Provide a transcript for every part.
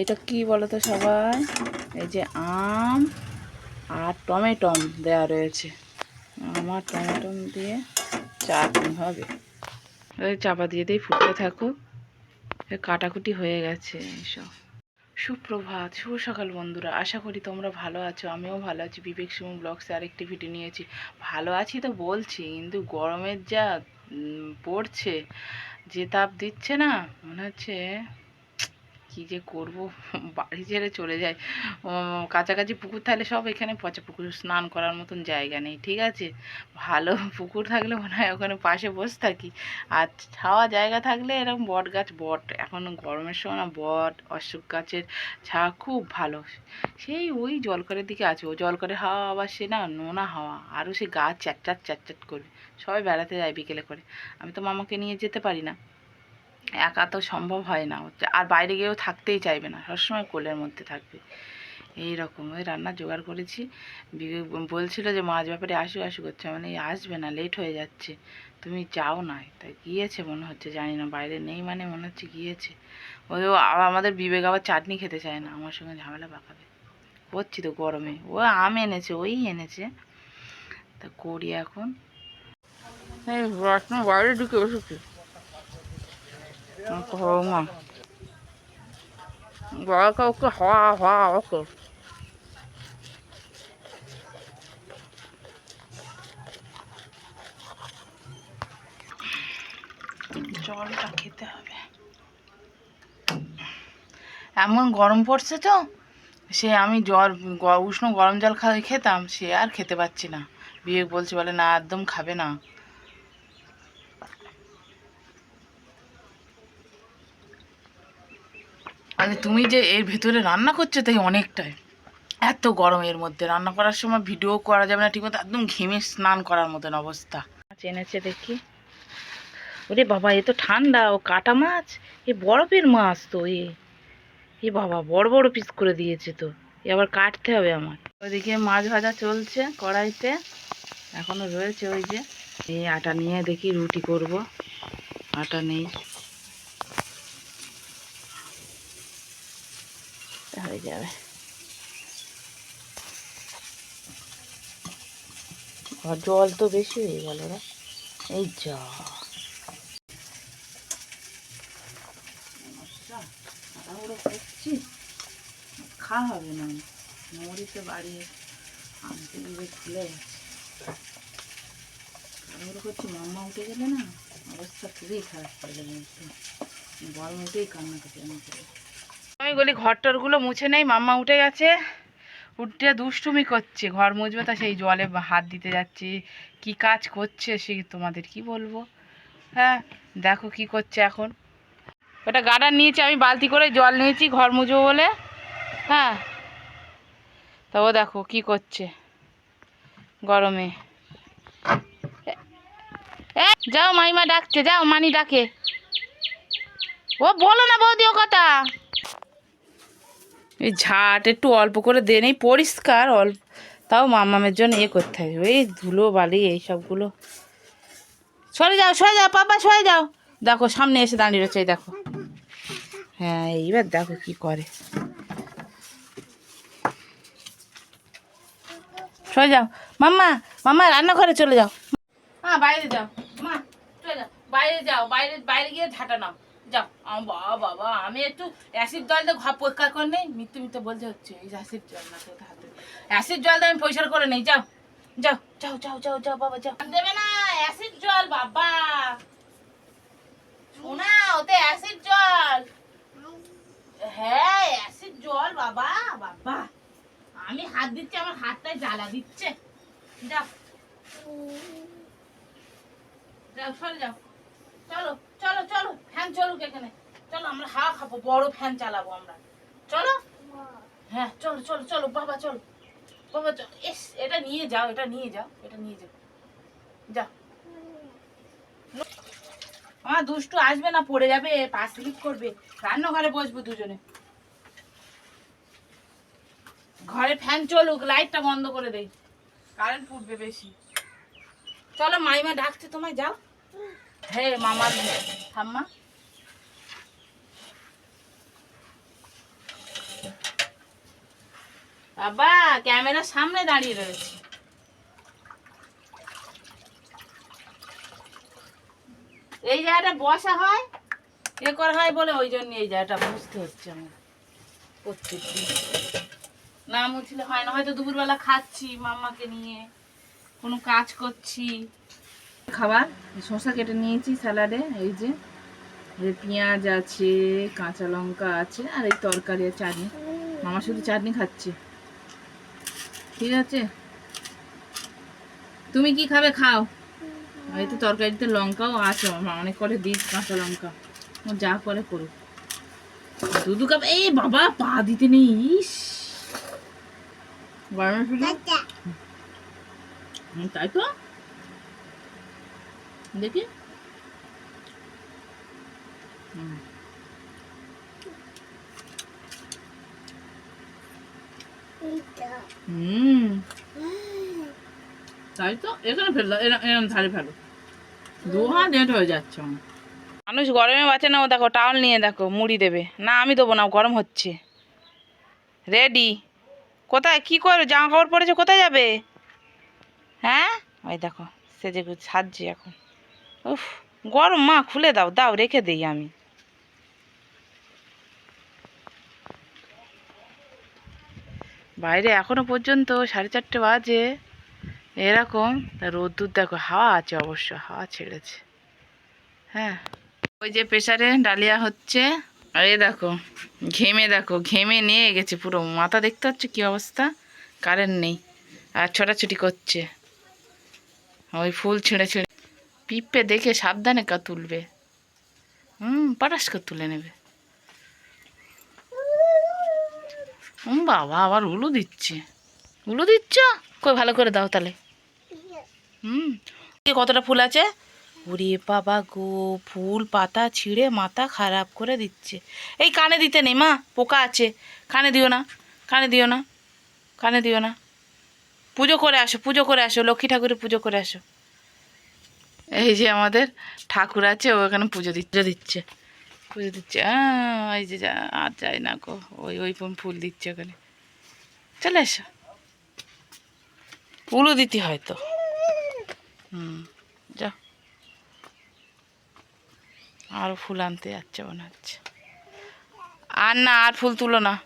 এটা কি বলো তো সবাই? এই যে আম আর টমেটম দেওয়া রয়েছে। আমার টমেটম দিয়ে চাটনি হবে। চাপা দিয়ে দিয়ে ফুটতে থাকুক। কাটাকুটি হয়ে গেছে এইসব সুপ্রভাত, শুভ সকাল বন্ধুরা। আশা করি তোমরা ভালো আছো, আমিও ভালো আছি। বিবেক সুমন ব্লগসে আরেকটি ভিডিও নিয়েছি। ভালো আছি তো বলছি, কিন্তু গরমের যা পড়ছে, যে তাপ দিচ্ছে না, মনে হচ্ছে কি যে করব? বাড়ি ছেড়ে চলে উম, কাছাকাছি পুকুর থাকলে সব এখানে পচা পুকুর স্নান করার মতন জায়গা নেই ঠিক আছে? ভালো পুকুর থাকলে মনে হয় ওখানে পাশে বসে থাকি। আর ছাওয়া জায়গা থাকলে এরকম বট গাছ বট। এখন গরমের সময় না বট অশোক গাছের ছাওয়া খুব ভালো। সেই ওই জলকরের দিকে আছে। ও জলকরে হাওয়া আবার সে না নোনা হাওয়া। আরও সে গাছ চ্যাটচ্যাট চ্যাটচ্যাট করবে সবাই বেড়াতে যায় বিকেলে করে। আমি তো মামাকে নিয়ে যেতে পারি না। একা তো সম্ভব হয় না। আর বাইরে গিয়েও থাকতেই চাইবে না। সবসময় কোলের মধ্যে থাকবে। এই রকম ওই রান্না জোগাড় করেছি। বিবেক বলছিল যে মাছ ব্যাপারে আসু আসু করছে মানে আসবে না লেট হয়ে যাচ্ছে। তুমি যাও না। তাই গিয়েছে মনে হচ্ছে, জানি না। বাইরে নেই মানে মনে হচ্ছে গিয়েছে। ও আমাদের বিবেক আবার চাটনি খেতে চায় না। আমার সঙ্গে ঝামেলা পাকাবে। করছি তো গরমে। ও আম এনেছে, ওই এনেছে। তা করি এখন। বাইরে ঢুকে বসেছি। মা গলা কাউকে হওয়া হওয়া ওকে জলটা খেতে হবে। এমন গরম পড়ছে তো, সে আমি জল উষ্ণ গরম জল খেতাম, সে আর খেতে পাচ্ছি না। বিবেক বলছে, বলে, না, একদম খাবে না। মানে তুমি যে এর ভেতরে রান্না করছ তাই অনেকটাই। এত গরম এর মধ্যে। রান্না করার সময় ভিডিও করা যাবে না ঠিকমতো, একদম ঘেমে স্নান করার মতন অবস্থা। এনেছে দেখি। ওরে বাবা, এ তো ঠান্ডা, ও কাটা মাছ? এ বরফের মাছ তো এ। এ বাবা, বড় বড় পিস করে দিয়েছে তো। এ আবার কাটতে হবে আমার। ওইদিকে মাছ ভাজা চলছে কড়াইতে। এখনও রয়েছে ওই যে। এই আটা নিয়ে দেখি রুটি করব। আটা নেই। যাবে। জল তো বেশি হয়ে গেল রে এই যা। খাওয়া হবে না। মরিতে বাড়ি আনতে দিবে খুলে তাড়াহুড়ো করছি, মাম্মা উঠে গেলে না অবস্থা খুবই খারাপ করে একটু গরম উঠেই কান্না আমাকে আমি বলি ঘর ঘরটরগুলো মুছে নেই, মাম্মা উঠে গেছে। উঠে দুষ্টুমি করছে, ঘর মুছবে তা সেই জলে হাত দিতে যাচ্ছে। কি কাজ করছে সে তোমাদের কি বলব? হ্যাঁ দেখো কি করছে এখন। ওটা গার্ডার নিয়েছি, আমি বালতি করে জল নিয়েছি, ঘর মুছবো বলে। হ্যাঁ তা ও দেখো কি করছে গরমে। যাও মাইমা ডাকছে, যাও মানি ডাকে। ও বলো না বৌদি ও কথা। এই ঝাট, একটু অল্প করে দে নেই, পরিষ্কার অল্প। তাও মামামের জন্য ইয়ে করতে হবে। ওই ধুলো বালি, এই সবগুলো। সরে যাও সরে যাও, পাপা, সরে যাও। দেখো, সামনে এসে দাঁড়িয়ে রয়েছে দেখো। হ্যাঁ এইবার দেখো কি করে। সরে যাও। মাম্মা মাম্মা, রান্নাঘরে চলে যাও। হ্যাঁ বাইরে যাও। মা, চলে যাও। বাইরে যাও, বাইরে বাইরে গিয়ে ঝাঁটা নাও। যাও। আমার বাবা বাবা, আমি একটু অ্যাসিড জল দিয়ে ঘর পরিষ্কার করে নেই। মিথ্যে মিথ্যে বলতে হচ্ছে, এই অ্যাসিড জল না তোর হাতে। অ্যাসিড জল দিয়ে আমি পরিষ্কার করে নেই, যাও। যাও যাও যাও যাও যাও, বাবা, যাও। দেবে না অ্যাসিড জল বাবা। শোনা, ওতে অ্যাসিড জল হ্যাঁ অ্যাসিড জল বাবা বাবা। আমি হাত দিচ্ছি, আমার হাতটায় জ্বালা দিচ্ছে। যাও। যাও, সরে যাও। চলো চলো চলো ফ্যান চলুক এখানে। চলো, আমরা হাওয়া খাব, বড় ফ্যান চালাবো আমরা। চলো? হ্যাঁ চলো চলো চলো, বাবা চলো। বাবা, চলো। এস এটা নিয়ে যাও, এটা নিয়ে যাও, এটা নিয়ে যাও। যাও। আমার দুষ্টু আসবে না, পড়ে যাবে পা স্লিপ করবে। রান্নাঘরে বসবো দুজনে। ঘরে ফ্যান চলুক লাইটটা বন্ধ করে দেই। কারেন্ট ফুটবে বেশি। চলো, মাইমা ডাকছে, তোমায় যাও। হে মামা ঠাম্মা। বাবা ক্যামেরার সামনে দাঁড়িয়ে রয়েছে। এই জায়গাটা বসা হয়, এ করা হয় বলে ওই জন্য এই জায়গাটা বুঝতে হচ্ছে আমার। প্রত্যেকদিন। না মুছলে হয় না, হয়তো দুপুরবেলা খাচ্ছি মাম্মাকে নিয়ে, কোনো কাজ করছি। খাবার শসা কেটে নিয়েছি স্যালাডে এই যে। পেঁয়াজ আছে কাঁচা লঙ্কা আছে আর এই তরকারি আর চাটনি। মামা শুধু চাটনি খাচ্ছে। ঠিক আছে? তুমি কি খাবে খাও। এই তো তরকারিতে লঙ্কাও আছে মামা অনেক করে দিস কাঁচা লঙ্কা। যা করে করুক। দুধু কাপ এই বাবা পা দিতে নেই ইস। গরমের তাই তো? দেখি। তাই তো? এখানে ফেলল এরম এরম ধারে ফেলো। দু হাত হয়ে যাচ্ছে মানুষ গরমে বাঁচে না, ও দেখো টাওয়াল নিয়ে দেখো, মুড়ি দেবে। না, আমি দেবো না গরম হচ্ছে। রেডি কোথায়? কি করবে? জামা কাপড় পরেছে, কোথায় যাবে? হ্যাঁ? ওই দেখো, সেজে গুজে সাজছে এখন। উফ, গরম মা, খুলে দাও দাও, রেখে দিই আমি। বাইরে এখনও পর্যন্ত সাড়ে চারটে বাজে। এরকম রোদ্দুর দেখো, হাওয়া আছে অবশ্য, হাওয়া ছেড়েছে। হ্যাঁ ওই যে প্রেসারে ডালিয়া হচ্ছে, আর এই দেখো, ঘেমে দেখো, ঘেমে নিয়ে গেছে পুরো, মাথা দেখতে পাচ্ছ কী অবস্থা? কারেন্ট নেই, আর ছোটাছুটি করছে। ওই ফুল ছিঁড়ে ছিঁড়ে পিঁপে দেখে সাবধানে কা তুলবে। হুম পাটাস করে তুলে নেবে। হুম, বাবা, আবার উলু দিচ্ছে। উলু দিচ্ছ? কই, ভালো করে দাও তাহলে। হুম কতটা ফুল আছে। ওরে বাবা গো, ফুল, পাতা ছিঁড়ে মাথা খারাপ করে দিচ্ছে। এই কানে দিতে নেই মা, পোকা আছে। কানে দিও না, কানে দিও না, কানে দিও না। পুজো করে আসো, পুজো করে আসো, লক্ষ্মী ঠাকুরের পুজো করে আসো। এই যে আমাদের ঠাকুর আছে, ও এখানে পুজো দিচ্ছে দিচ্ছে। পুজো দিচ্ছে। এই যে যা- আর যাই না গো, ওই ওই ফুল দিচ্ছে ওখানে। চলে এসো। ফুলও দিতে হয়তো হুম যাও আরও ফুল আনতে যাচ্ছে মনে হচ্ছে। আর না, আর ফুল তুলো না।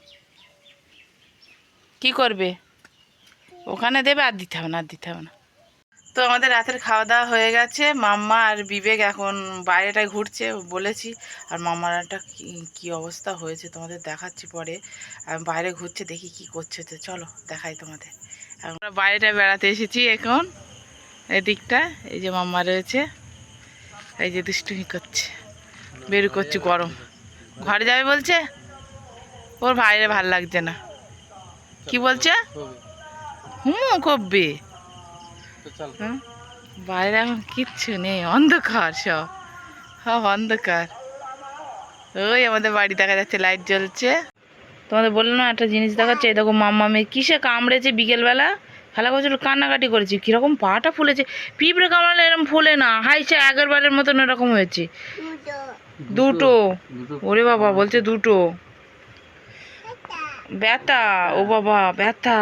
কি করবে? ওখানে দেবে, আর দিতে হবে না, আর দিতে হবে না। তো আমাদের রাতের খাওয়া দাওয়া হয়ে গেছে। মাম্মা আর বিবেক এখন বাইরেটায় ঘুরছে, বলেছি। আর মাম্মার একটা কি- অবস্থা হয়েছে তোমাদের দেখাচ্ছি পরে। বাইরে ঘুরছে, দেখি কি করছে তো, চলো দেখাই তোমাদের। আমরা বাইরেটায় বেড়াতে এসেছি এখন, এদিকটা, এই যে মাম্মা রয়েছে। এই যে দুষ্টুমি করছে, বের করছে গরম। ঘরে যাবে বলছে? ওর ভাইরে ভালো লাগছে না। কি বলছে? হুম কববে বাইরে এখন কিচ্ছু নেই অন্ধকার সব। সব অন্ধকার। ওই আমাদের বাড়ি দেখা যাচ্ছে লাইট জ্বলছে। তোমাদের বলল না একটা জিনিস দেখাচ্ছে এই দেখো মাম্মা মেয়ে কিসে কামড়েছে বিকেলবেলা? খেলা করছিল কান্নাকাটি করেছি। কীরকম পাটা ফুলেছে। পিঁপড়ে কামড়ালে এরকম ফুলে না হাইছে আগের বারের মতন এরকম হয়েছে। দুটো। ওরে বাবা বলছে দুটো। ব্যথা ও বাবা ব্যথা।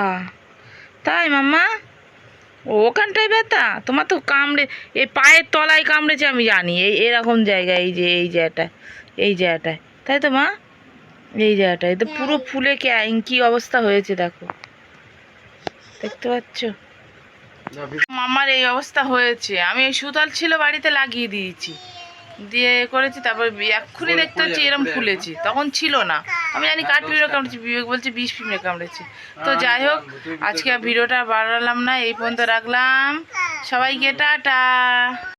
তাই মাম্মা? ওখানটায় ব্যথা? তোমার তো কামড়ে এই পায়ের তলায় কামড়েছে আমি জানি। এই এরকম জায়গা এই যে এই জায়গাটায় এই জায়গাটায়। তাই তো মা? এই জায়গাটায়। তো পুরো ফুলে কে কি অবস্থা হয়েছে দেখো। দেখতে পাচ্ছ? মামার এই অবস্থা হয়েছে। আমি এই সুতাল ছিল বাড়িতে লাগিয়ে দিয়েছি। দিয়ে করেছি তারপর এক্ষুনি দেখতে হচ্ছে এরম ফুলেছি। তখন ছিল না। আমি জানি কাঠ পিঁপড়ে কামড়েছে বিবেক বলছে বিষ পিঁপড়ে কামড়েছে। তো যাই হোক আজকে আর ভিডিওটা বাড়ালাম না এই পর্যন্ত রাখলাম। সবাইকে টাটা।